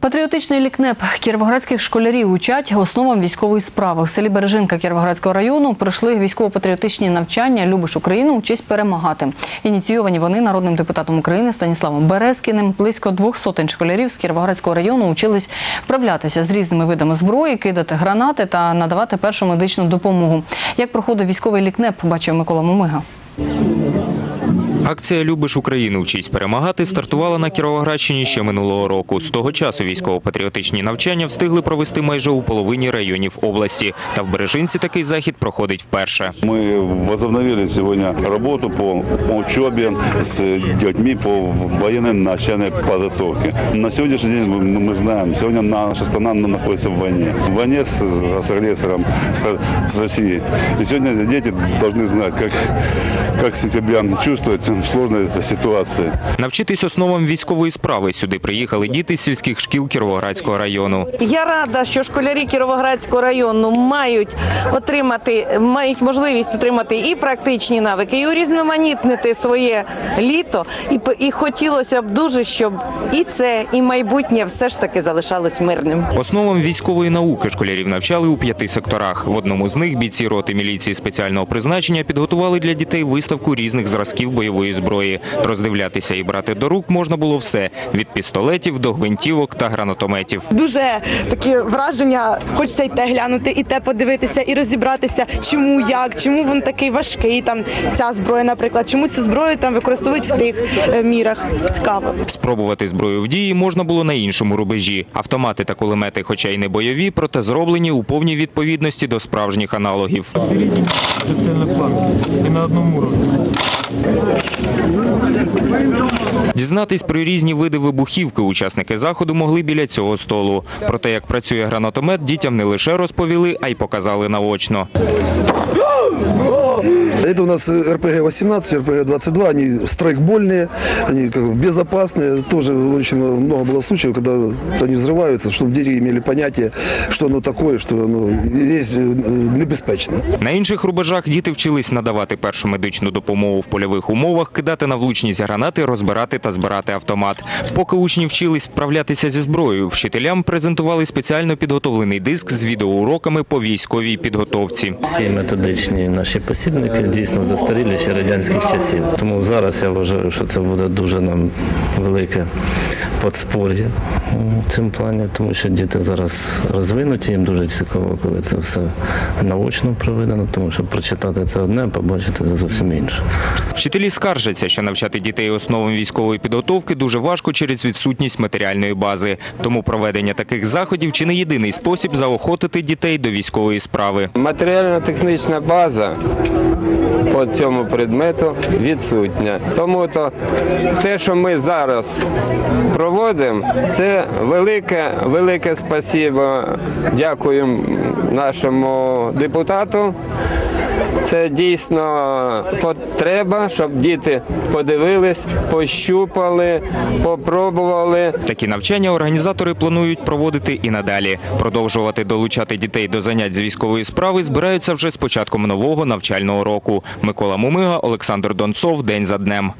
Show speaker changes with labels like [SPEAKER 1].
[SPEAKER 1] Патріотичний лікнеп кіровоградських школярів учать основам військової справи. В селі Бережинка Кіровоградського району пройшли військово-патріотичні навчання Любиш Україну вчись перемагати. Ініційовані вони народним депутатом України Станіславом Березкіним. Близько двох сотень школярів з Кіровоградського району учились вправлятися з різними видами зброї, кидати гранати та надавати першу медичну допомогу. Як проходив військовий лікнеп, бачив Микола Мумига.
[SPEAKER 2] Акція Любиш Україну вчись перемагати стартувала на Кіровоградщині ще минулого року. З того часу військово-патріотичні навчання встигли провести майже у половині районів області. Та в Бережинці такий захід проходить вперше.
[SPEAKER 3] Мы возобновили сегодня работу по учебе с детьми по военной начальной подготовке. На сегодняшний день мы мы знаем, сегодня наша страна находится в войне. В войне с, с агрессором, с, с Россией. И сегодня дети должны знать, как, как чувствовать в.
[SPEAKER 2] Навчитись основам військової справи сюди приїхали діти з сільських шкіл Кіровоградського району.
[SPEAKER 4] Я рада, що школярі Кіровоградського району мають отримати, мають можливість отримати і практичні навики, і урізноманітнити своє літо. І, п- і хотілося б дуже, щоб і це, і майбутнє все ж таки залишалось мирним.
[SPEAKER 2] Основам військової науки школярів навчали у п'яти секторах. В одному з них бійці роти міліції спеціального призначення підготували для дітей виставку різних зразків бойової зброї. Роздивлятися і брати до рук можна було все від пістолетів до гвинтівок та гранатометів.
[SPEAKER 5] дуже такі враження. Хочеться й те глянути, і те подивитися, і розібратися, чому як, чому він такий важкий. Там ця зброя, наприклад, чому цю зброю там використовують в тих е, мірах. Цікаво.
[SPEAKER 2] Спробувати зброю в дії можна було на іншому рубежі. Автомати та кулемети, хоча й не бойові, проте зроблені у повній відповідності до справжніх аналогів.
[SPEAKER 6] посередине прицельный план и на одном уровне. Thank you.
[SPEAKER 2] Дізнатись про різні види вибухівки учасники заходу могли біля цього столу. Про те, як працює гранатомет, дітям не лише розповіли, а й показали наочно.
[SPEAKER 7] Это у нас РПГ-18, РПГ-22, они страйкбольные, они как бы безопасные. Тоже очень много было случаев, когда они взрываются, чтобы дети имели понятие, что оно такое, что оно есть э, небезпечно.
[SPEAKER 2] На інших рубежах діти вчились надавати першу медичну допомогу в польових умовах, кидати на влучність гранати, розбирати та збирати автомат. Поки учні вчились вправлятися зі зброєю, вчителям презентували спеціально підготовлений диск з відеоуроками по військовій підготовці.
[SPEAKER 8] Всі методичні наші посібники дійсно застарілі ще радянських часів. Тому зараз я вважаю, що це буде дуже нам велике подспор'я у цьому плані, тому що діти зараз розвинуті, їм дуже цікаво, коли це все наочно проведено, тому що прочитати це одне, а побачити це зовсім інше.
[SPEAKER 2] Вчителі скаржаться, що навчати дітей основам військової підготовки дуже важко через відсутність матеріальної бази. Тому проведення таких заходів чи не єдиний спосіб заохотити дітей до військової справи.
[SPEAKER 9] Матеріально-технічна база по цьому предмету відсутня. Тому то те, що ми зараз проводимо, це велике, велике спасибо. Дякуємо нашому депутату. Це дійсно потреба, щоб діти подивились, пощупали, попробували.
[SPEAKER 2] Такі навчання організатори планують проводити і надалі. Продовжувати долучати дітей до занять з військової справи збираються вже з початком нового навчального року. Микола Мумига, Олександр Донцов. День за днем.